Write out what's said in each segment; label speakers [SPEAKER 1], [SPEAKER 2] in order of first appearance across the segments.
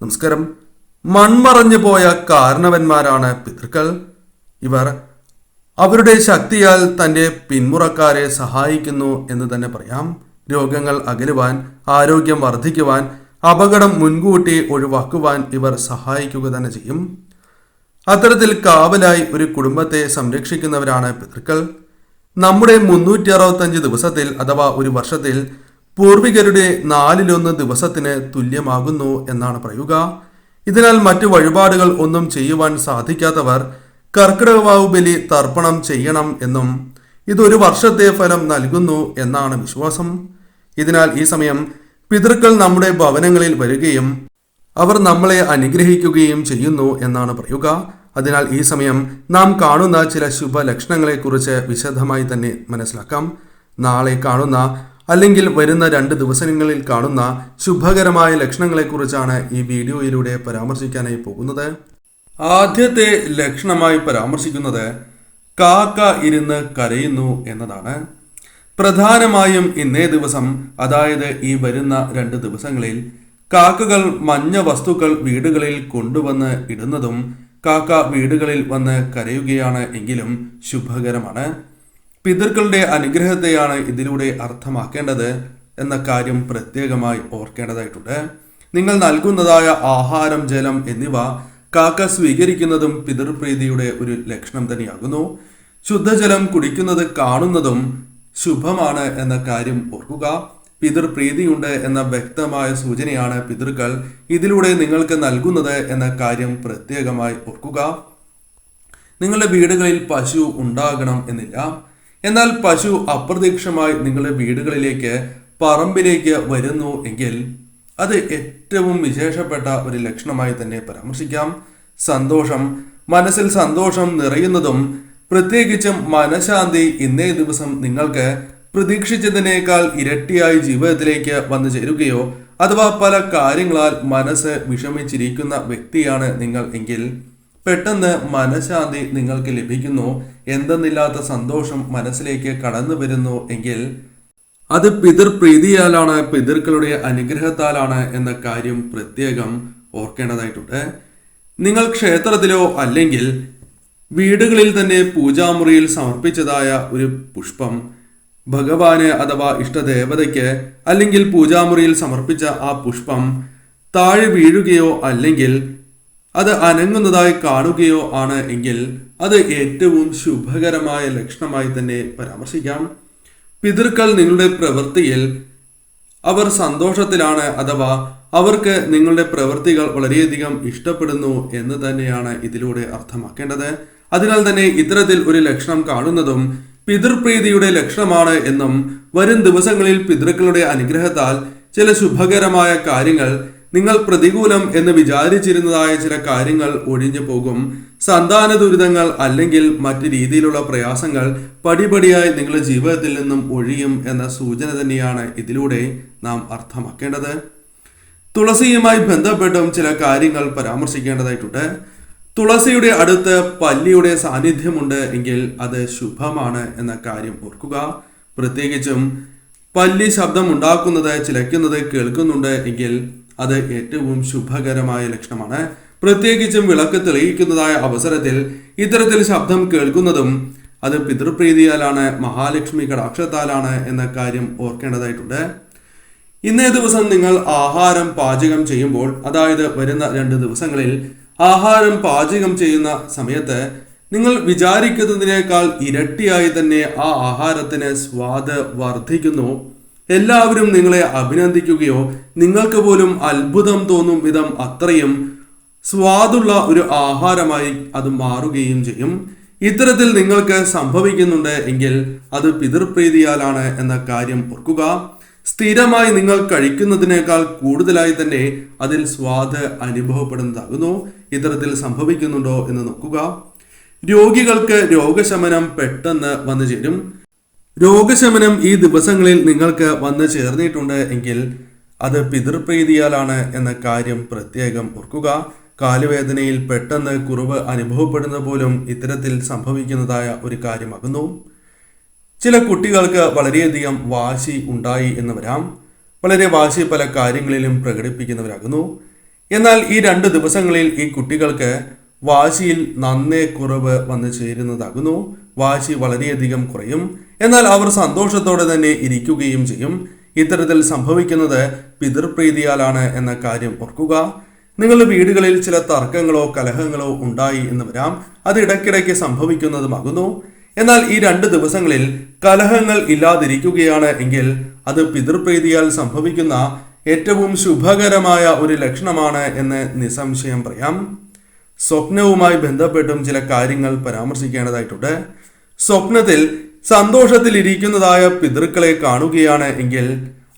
[SPEAKER 1] നമസ്കാരം. മൺമറഞ്ഞു പോയ കാരണവന്മാരാണ് പിതൃക്കൾ. ഇവർ അവരുടെ ശക്തിയാൽ തന്റെ പിന്മുറക്കാരെ സഹായിക്കുന്നു എന്ന് തന്നെ പറയാം. രോഗങ്ങൾ അകലുവാൻ ആരോഗ്യം വർദ്ധിക്കുവാൻ അപകടം മുൻകൂട്ടി ഒഴിവാക്കുവാൻ ഇവർ സഹായിക്കുക തന്നെ ചെയ്യും. അത്തരത്തിൽ കാവലായി ഒരു കുടുംബത്തെ സംരക്ഷിക്കുന്നവരാണ് പിതൃക്കൾ. നമ്മുടെ മുന്നൂറ്റി അറുപത്തഞ്ച് ദിവസത്തിൽ അഥവാ ഒരു വർഷത്തിൽ പൂർവികരുടെ നാലിലൊന്ന് ദിവസത്തിന് തുല്യമാകുന്നു എന്നാണ് പറയുക. ഇതിനാൽ മറ്റു വഴിപാടുകൾ ഒന്നും ചെയ്യുവാൻ സാധിക്കാത്തവർ കർക്കിടകവാവ് ബലി തർപ്പണം ചെയ്യണം എന്നും ഇതൊരു വർഷത്തെ ഫലം നൽകുന്നു എന്നാണ് വിശ്വാസം. ഇതിനാൽ ഈ സമയം പിതൃക്കൾ നമ്മുടെ ഭവനങ്ങളിൽ വരികയും അവർ നമ്മളെ അനുഗ്രഹിക്കുകയും ചെയ്യുന്നു എന്നാണ് പറയുക. അതിനാൽ ഈ സമയം നാം കാണുന്ന ചില ശുഭലക്ഷണങ്ങളെക്കുറിച്ച് വിശദമായി തന്നെ മനസ്സിലാക്കാം. നാളെ കാണുന്ന അല്ലെങ്കിൽ വരുന്ന രണ്ട് ദിവസങ്ങളിൽ കാണുന്ന ശുഭകരമായ ലക്ഷണങ്ങളെക്കുറിച്ചാണ് ഈ വീഡിയോയിലൂടെ പരാമർശിക്കാനായി പോകുന്നത്. ആദ്യത്തെ ലക്ഷണമായി പരാമർശിക്കുന്നത് കാക്ക ഇരുന്ന് കരയുന്നു എന്നതാണ്. പ്രധാനമായും ഇന്നേ ദിവസം അതായത് ഈ വരുന്ന രണ്ട് ദിവസങ്ങളിൽ കാക്കകൾ മഞ്ഞ വസ്തുക്കൾ വീടുകളിൽ കൊണ്ടുവന്ന് ഇടുന്നതും കാക്ക വീടുകളിൽ വന്ന് കരയുകയാണ് എങ്കിലും ശുഭകരമാണ്. പിതൃക്കളുടെ അനുഗ്രഹത്തെയാണ് ഇതിലൂടെ അർത്ഥമാക്കേണ്ടത് എന്ന കാര്യം പ്രത്യേകമായി ഓർക്കേണ്ടതായിട്ടുണ്ട്. നിങ്ങൾ നൽകുന്നതായ ആഹാരം ജലം എന്നിവ കാക്ക സ്വീകരിക്കുന്നതും പിതൃപ്രീതിയുടെ ഒരു ലക്ഷണം തന്നെയാകുന്നു. ശുദ്ധജലം കുടിക്കുന്നത് കാണുന്നതും ശുഭമാണ് എന്ന കാര്യം ഓർക്കുക. പിതൃപ്രീതിയുണ്ട് എന്ന വ്യക്തമായ സൂചനയാണ് പിതൃക്കൾ ഇതിലൂടെ നിങ്ങൾക്ക് നൽകുന്നത് എന്ന കാര്യം പ്രത്യേകമായി ഓർക്കുക. നിങ്ങളുടെ വീടുകളിൽ പശു ഉണ്ടാകണം എന്നില്ല. എന്നാൽ പശു അപ്രതീക്ഷമായി നിങ്ങളുടെ വീടുകളിലേക്ക് പറമ്പിലേക്ക് വരുന്നു എങ്കിൽ അത് ഏറ്റവും വിശേഷപ്പെട്ട ഒരു ലക്ഷണമായി തന്നെ പരാമർശിക്കാം. സന്തോഷം. മനസ്സിൽ സന്തോഷം നിറയുന്നതും പ്രത്യേകിച്ചും മനഃശാന്തി ഇന്നേ ദിവസം നിങ്ങൾക്ക് പ്രതീക്ഷിച്ചതിനേക്കാൾ ഇരട്ടിയായി ജീവിതത്തിലേക്ക് വന്നു ചേരുകയോ അഥവാ പല കാര്യങ്ങളാൽ മനസ്സ് വിഷമിച്ചിരിക്കുന്ന വ്യക്തിയാണ് നിങ്ങൾ എങ്കിൽ പെട്ടെന്ന് മനഃശാന്തി നിങ്ങൾക്ക് ലഭിക്കുന്നു. എന്തെന്നില്ലാത്ത സന്തോഷം മനസ്സിലേക്ക് കടന്നു വരുന്നു എങ്കിൽ അത് പിതൃപ്രീതിയാലാണ് പിതൃക്കളുടെ അനുഗ്രഹത്താലാണ് എന്ന കാര്യം പ്രത്യേകം ഓർക്കേണ്ടതായിട്ടുണ്ട്. നിങ്ങൾ ക്ഷേത്രത്തിലോ അല്ലെങ്കിൽ വീടുകളിൽ തന്നെ പൂജാമുറിയിൽ സമർപ്പിച്ചതായ ഒരു പുഷ്പം ഭഗവാന് അഥവാ ഇഷ്ടദേവതയ്ക്ക് അല്ലെങ്കിൽ പൂജാമുറിയിൽ സമർപ്പിച്ച ആ പുഷ്പം താഴെ വീഴുകയോ അല്ലെങ്കിൽ അത് അനങ്ങുന്നതായി കാണുകയോ ആണ് എങ്കിൽ അത് ഏറ്റവും ശുഭകരമായ ലക്ഷണമായി തന്നെ പരാമർശിക്കാം. പിതൃക്കൾ നിങ്ങളുടെ പ്രവൃത്തിയിൽ അവർ സന്തോഷത്തിലാണ് അഥവാ അവർക്ക് നിങ്ങളുടെ പ്രവൃത്തികൾ വളരെയധികം ഇഷ്ടപ്പെടുന്നു എന്ന് തന്നെയാണ് ഇതിലൂടെ അർത്ഥമാക്കേണ്ടത്. അതിനാൽ തന്നെ ഇത്തരത്തിൽ ഒരു ലക്ഷണം കാണുന്നതും പിതൃപ്രീതിയുടെ ലക്ഷണമാണ് എന്നും വരും ദിവസങ്ങളിൽ പിതൃക്കളുടെ അനുഗ്രഹത്താൽ ചില ശുഭകരമായ കാര്യങ്ങൾ നിങ്ങൾ പ്രതികൂലം എന്ന് വിചാരിച്ചിരുന്നതായ ചില കാര്യങ്ങൾ ഒഴിഞ്ഞു പോകും. സന്താന ദുരിതങ്ങൾ അല്ലെങ്കിൽ മറ്റ് രീതിയിലുള്ള പ്രയാസങ്ങൾ പടിപടിയായി നിങ്ങളുടെ ജീവിതത്തിൽ നിന്നും ഒഴിയും എന്ന സൂചന തന്നെയാണ് ഇതിലൂടെ നാം അർത്ഥമാക്കേണ്ടത്. തുളസിയുമായി ബന്ധപ്പെട്ടും ചില കാര്യങ്ങൾ പരാമർശിക്കേണ്ടതായിട്ടുണ്ട്. തുളസിയുടെ അടുത്ത് പല്ലിയുടെ സാന്നിധ്യമുണ്ട് എങ്കിൽ അത് ശുഭമാണ് എന്ന കാര്യം ഓർക്കുക. പ്രത്യേകിച്ചും പല്ലി ശബ്ദം ഉണ്ടാക്കുന്നത് ചിലയ്ക്കുന്നത് കേൾക്കുന്നുണ്ട് എങ്കിൽ അത് ഏറ്റവും ശുഭകരമായ ലക്ഷണമാണ്. പ്രത്യേകിച്ചും വിളക്ക് തെളിയിക്കുന്നതായ അവസരത്തിൽ ഇത്തരത്തിൽ ശബ്ദം കേൾക്കുന്നതും അത് പിതൃപ്രീതിയാലാണ് മഹാലക്ഷ്മി കടാക്ഷത്താലാണ് എന്ന കാര്യം ഓർക്കേണ്ടതായിട്ടുണ്ട്. ഇന്നേ ദിവസം നിങ്ങൾ ആഹാരം പാചകം ചെയ്യുമ്പോൾ അതായത് വരുന്ന രണ്ട് ദിവസങ്ങളിൽ ആഹാരം പാചകം ചെയ്യുന്ന സമയത്ത് നിങ്ങൾ വിചാരിക്കുന്നതിനേക്കാൾ ഇരട്ടിയായി തന്നെ ആ ആഹാരത്തിന് സ്വാദ് വർദ്ധിക്കുന്നു. എല്ലാവരും നിങ്ങളെ അഭിനന്ദിക്കുകയോ നിങ്ങൾക്ക് പോലും അത്ഭുതം തോന്നും വിധം അത്രയും സ്വാദുള്ള ഒരു ആഹാരമായി അത് മാറുകയും ചെയ്യും. ഇത്തരത്തിൽ നിങ്ങൾക്ക് സംഭവിക്കുന്നുണ്ട് എങ്കിൽ അത് പിതൃപ്രീതിയാലാണ് എന്ന കാര്യം ഓർക്കുക. സ്ഥിരമായി നിങ്ങൾ കഴിക്കുന്നതിനേക്കാൾ കൂടുതലായി തന്നെ അതിൽ സ്വാദ് അനുഭവപ്പെടുന്നതാകുന്നു. ഇത്തരത്തിൽ സംഭവിക്കുന്നുണ്ടോ എന്ന് നോക്കുക. രോഗികൾക്ക് രോഗശമനം പെട്ടെന്ന് വന്നു ചേരും. രോഗശമനം ഈ ദിവസങ്ങളിൽ നിങ്ങൾക്ക് വന്നു ചേർന്നിട്ടുണ്ട് എങ്കിൽ അത് പിതൃപ്രീതിയാലാണ് എന്ന കാര്യം പ്രത്യേകം ഓർക്കുക. കാലുവേദനയിൽ പെട്ടെന്ന് കുറവ് അനുഭവപ്പെടുന്ന പോലും ഇത്തരത്തിൽ സംഭവിക്കുന്നതായ ഒരു കാര്യമാകുന്നു. ചില കുട്ടികൾക്ക് വളരെയധികം വാശി ഉണ്ടായി എന്ന് വരാം. വളരെ വാശി പല കാര്യങ്ങളിലും പ്രകടിപ്പിക്കുന്നവരാകുന്നു. എന്നാൽ ഈ രണ്ട് ദിവസങ്ങളിൽ ഈ കുട്ടികൾക്ക് വാശിയിൽ നന്നേ കുറവ് വന്നു ചേരുന്നതാകുന്നു. വാശി വളരെയധികം കുറയും. എന്നാൽ അവർ സന്തോഷത്തോടെ തന്നെ ഇരിക്കുകയും ചെയ്യും. ഇത്തരത്തിൽ സംഭവിക്കുന്നത് പിതൃപ്രീതിയാലാണ് എന്ന കാര്യം ഓർക്കുക. നിങ്ങളുടെ വീടുകളിൽ ചില തർക്കങ്ങളോ കലഹങ്ങളോ ഉണ്ടായി എന്ന് വരാം. അത് ഇടയ്ക്കിടയ്ക്ക് സംഭവിക്കുന്നതുമാകുന്നു. എന്നാൽ ഈ രണ്ട് ദിവസങ്ങളിൽ കലഹങ്ങൾ ഇല്ലാതിരിക്കുകയാണ് എങ്കിൽ അത് പിതൃപ്രീതിയാൽ സംഭവിക്കുന്ന ഏറ്റവും ശുഭകരമായ ഒരു ലക്ഷണമാണ് എന്ന് നിസ്സംശയം പറയാം. സ്വപ്നവുമായി ബന്ധപ്പെട്ടും ചില കാര്യങ്ങൾ പരാമർശിക്കേണ്ടതായിട്ടുണ്ട്. സ്വപ്നത്തിൽ സന്തോഷത്തിലിരിക്കുന്നതായ പിതൃക്കളെ കാണുകയാണ് എങ്കിൽ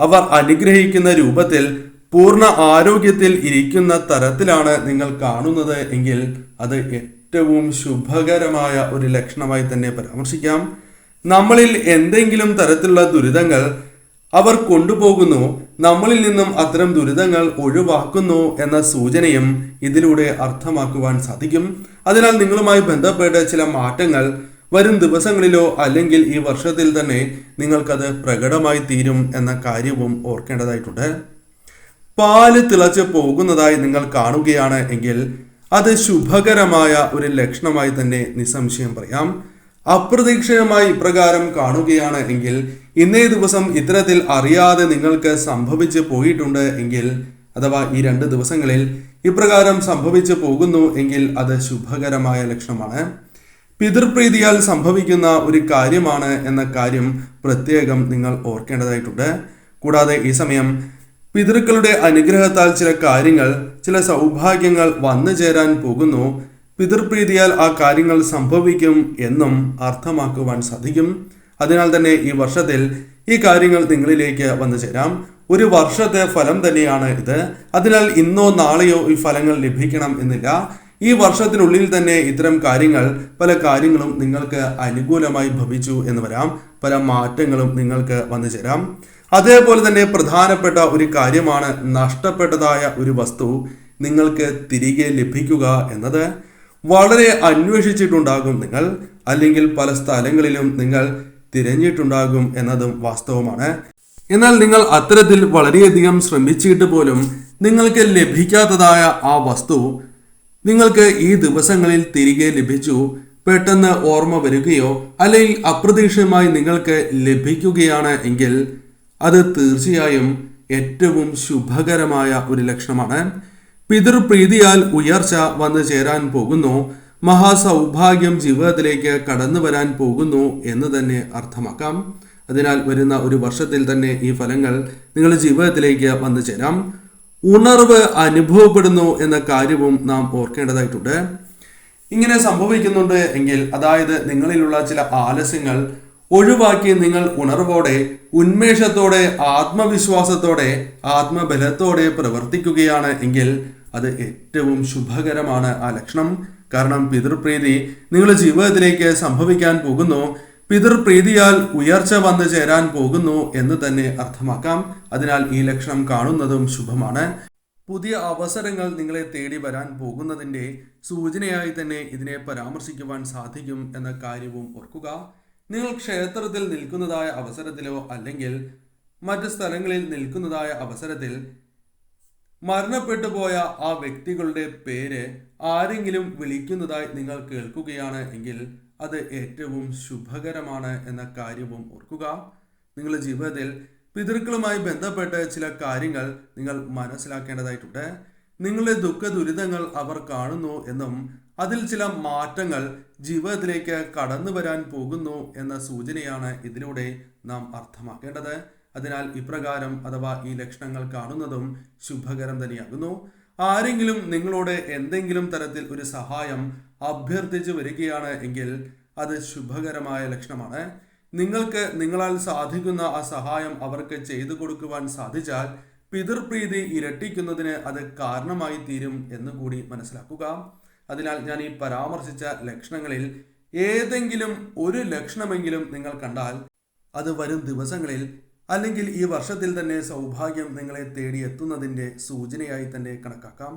[SPEAKER 1] അവർ അനുഗ്രഹിക്കുന്ന രൂപത്തിൽ പൂർണ ആരോഗ്യത്തിൽ ഇരിക്കുന്ന തരത്തിലാണ് നിങ്ങൾ കാണുന്നത് എങ്കിൽ അത് ഏറ്റവും ശുഭകരമായ ഒരു ലക്ഷണമായി തന്നെ പരാമർശിക്കാം. നമ്മളിൽ എന്തെങ്കിലും തരത്തിലുള്ള ദുരിതങ്ങൾ അവർ കൊണ്ടുപോകുന്നു നമ്മളിൽ നിന്നും അത്തരം ദുരിതങ്ങൾ ഒഴിവാക്കുന്നു എന്ന സൂചനയും ഇതിലൂടെ അർത്ഥമാക്കുവാൻ സാധിക്കും. അതിനാൽ നിങ്ങളുമായി ബന്ധപ്പെട്ട ചില മാറ്റങ്ങൾ വരും ദിവസങ്ങളിലോ അല്ലെങ്കിൽ ഈ വർഷത്തിൽ തന്നെ നിങ്ങൾക്കത് പ്രകടമായി തീരും എന്ന കാര്യവും ഓർക്കേണ്ടതായിട്ടുണ്ട്. പാൽ തിളച്ച് പോകുന്നതായി നിങ്ങൾ കാണുകയാണ് എങ്കിൽ അത് ശുഭകരമായ ഒരു ലക്ഷണമായി തന്നെ നിസ്സംശയം പറയാം. അപ്രതീക്ഷിതമായി ഇപ്രകാരം കാണുകയാണ് എങ്കിൽ ഇന്നേ ദിവസം ഇത്തരത്തിൽ അറിയാതെ നിങ്ങൾക്ക് സംഭവിച്ച് പോയിട്ടുണ്ട് എങ്കിൽ അഥവാ ഈ രണ്ട് ദിവസങ്ങളിൽ ഇപ്രകാരം സംഭവിച്ചു പോകുന്നു എങ്കിൽ അത് ശുഭകരമായ ലക്ഷണമാണ്. പിതൃപ്രീതിയാൽ സംഭവിക്കുന്ന ഒരു കാര്യമാണ് എന്ന കാര്യം പ്രത്യേകം നിങ്ങൾ ഓർക്കേണ്ടതായിട്ടുണ്ട്. കൂടാതെ ഈ സമയം പിതൃക്കളുടെ അനുഗ്രഹത്താൽ ചില കാര്യങ്ങൾ ചില സൗഭാഗ്യങ്ങൾ വന്നു ചേരാൻ പോകുന്നു. പിതൃപ്രീതിയാൽ ആ കാര്യങ്ങൾ സംഭവിക്കും എന്നും അർത്ഥമാക്കുവാൻ സാധിക്കും. അതിനാൽ തന്നെ ഈ വർഷത്തിൽ ഈ കാര്യങ്ങൾ നിങ്ങളിലേക്ക് വന്നു ചേരാം. ഒരു വർഷത്തെ ഫലം തന്നെയാണ് ഇത്. അതിനാൽ ഇന്നോ നാളെയോ ഈ ഫലങ്ങൾ ലഭിക്കണം എന്നില്ല. ഈ വർഷത്തിനുള്ളിൽ തന്നെ ഇത്തരം കാര്യങ്ങൾ പല കാര്യങ്ങളും നിങ്ങൾക്ക് അനുകൂലമായി ഭവിച്ചു എന്ന് വരാം. പല മാറ്റങ്ങളും നിങ്ങൾക്ക് വന്നു ചേരാം. അതേപോലെ തന്നെ പ്രധാനപ്പെട്ട ഒരു കാര്യമാണ് നഷ്ടപ്പെട്ടതായ ഒരു വസ്തു നിങ്ങൾക്ക് തിരികെ ലഭിക്കുക എന്നത്. വളരെ അന്വേഷിച്ചിട്ടുണ്ടാകും നിങ്ങൾ അല്ലെങ്കിൽ പല സ്ഥലങ്ങളിലും നിങ്ങൾ തിരഞ്ഞിട്ടുണ്ടാകും എന്നതും വാസ്തവമാണ്. എന്നാൽ നിങ്ങൾ അത്തരത്തിൽ വളരെയധികം ശ്രമിച്ചിട്ട് പോലും നിങ്ങൾക്ക് ലഭിക്കാത്തതായ ആ വസ്തു നിങ്ങൾക്ക് ഈ ദിവസങ്ങളിൽ തിരികെ ലഭിച്ചു പെട്ടെന്ന് ഓർമ്മ വരികയോ അല്ലെങ്കിൽ അപ്രതീക്ഷിതമായി നിങ്ങൾക്ക് ലഭിക്കുകയാണ് എങ്കിൽ അത് തീർച്ചയായും ഏറ്റവും ശുഭകരമായ ഒരു ലക്ഷണമാണ്. പിതൃപ്രീതിയാൽ ഉയർച്ച വന്നു ചേരാൻ പോകുന്നു മഹാസൗഭാഗ്യം ജീവിതത്തിലേക്ക് കടന്നു വരാൻ പോകുന്നു എന്ന് തന്നെ അർത്ഥമാക്കാം. അതിനാൽ വരുന്ന ഒരു വർഷത്തിൽ തന്നെ ഈ ഫലങ്ങൾ നിങ്ങളുടെ ജീവിതത്തിലേക്ക് വന്നു ചേരാം. ഉണർവ് അനുഭവപ്പെടുന്നു എന്ന കാര്യവും നാം ഓർക്കേണ്ടതായിട്ടുണ്ട്. ഇങ്ങനെ സംഭവിക്കുന്നുണ്ട് എങ്കിൽ അതായത് നിങ്ങളിലുള്ള ചില ആലസ്യങ്ങൾ ഒഴിവാക്കി നിങ്ങൾ ഉണർവോടെ ഉന്മേഷത്തോടെ ആത്മവിശ്വാസത്തോടെ ആത്മബലത്തോടെ പ്രവർത്തിക്കുകയാണ് എങ്കിൽ അത് ഏറ്റവും ശുഭകരമാണ് ആ ലക്ഷണം. കാരണം പിതൃപ്രീതി നിങ്ങളുടെ ജീവിതത്തിലേക്ക് സംഭവിക്കാൻ പോകുന്നു. പിതൃപ്രീതിയാൽ ഉയർച്ച വന്നു ചേരാൻ പോകുന്നു എന്ന് തന്നെ അർത്ഥമാക്കാം. അതിനാൽ ഈ ലക്ഷണം കാണുന്നതും ശുഭമാണ്. പുതിയ അവസരങ്ങൾ നിങ്ങളെ തേടി വരാൻ പോകുന്നതിന്റെ സൂചനയായി തന്നെ ഇതിനെ പരാമർശിക്കുവാൻ സാധിക്കും എന്ന കാര്യവും ഓർക്കുക. നിങ്ങൾ ക്ഷേത്രത്തിൽ നിൽക്കുന്നതായ അവസരത്തിലോ അല്ലെങ്കിൽ മറ്റ് സ്ഥലങ്ങളിൽ നിൽക്കുന്നതായ അവസരത്തിൽ മരണപ്പെട്ടു പോയ ആ വ്യക്തികളുടെ പേര് ആരെങ്കിലും വിളിക്കുന്നതായി നിങ്ങൾ കേൾക്കുകയാണ് എങ്കിൽ അത് ഏറ്റവും ശുഭകരമാണ് എന്ന കാര്യവും ഓർക്കുക. നിങ്ങളുടെ ജീവിതത്തിൽ പിതൃക്കളുമായി ബന്ധപ്പെട്ട് ചില കാര്യങ്ങൾ നിങ്ങൾ മനസ്സിലാക്കേണ്ടതായിട്ടുണ്ട്. നിങ്ങളുടെ ദുഃഖ ദുരിതങ്ങൾ അവർ കാണുന്നു എന്നും അതിൽ ചില മാറ്റങ്ങൾ ജീവിതത്തിലേക്ക് കടന്നു വരാൻ പോകുന്നു എന്ന സൂചനയാണ് ഇതിലൂടെ നാം അർത്ഥമാക്കേണ്ടത്. അതിനാൽ ഇപ്രകാരം അഥവാ ഈ ലക്ഷണങ്ങൾ കാണുന്നതും ശുഭകരം തന്നെയാകുന്നു. ആരെങ്കിലും നിങ്ങളോട് എന്തെങ്കിലും തരത്തിൽ ഒരു സഹായം അഭ്യർത്ഥിച്ചു വരികയാണ് എങ്കിൽ അത് ശുഭകരമായ ലക്ഷണമാണ്. നിങ്ങൾക്ക് നിങ്ങളാൽ സാധിക്കുന്ന ആ സഹായം അവർക്ക് ചെയ്തു കൊടുക്കുവാൻ സാധിച്ചാൽ പിതൃപ്രീതി ഇരട്ടിക്കുന്നതിന് അത് കാരണമായി തീരും എന്ന് കൂടി മനസ്സിലാക്കുക. അതിനാൽ ഞാൻ ഈ പരാമർശിച്ച ലക്ഷണങ്ങളിൽ ഏതെങ്കിലും ഒരു ലക്ഷണമെങ്കിലും നിങ്ങൾ കണ്ടാൽ അത് വരും ദിവസങ്ങളിൽ അല്ലെങ്കിൽ ഈ വർഷത്തിൽ തന്നെ സൗഭാഗ്യം നിങ്ങളെ തേടി എത്തുന്നതിന്റെ സൂചനയായി തന്നെ കണക്കാക്കാം.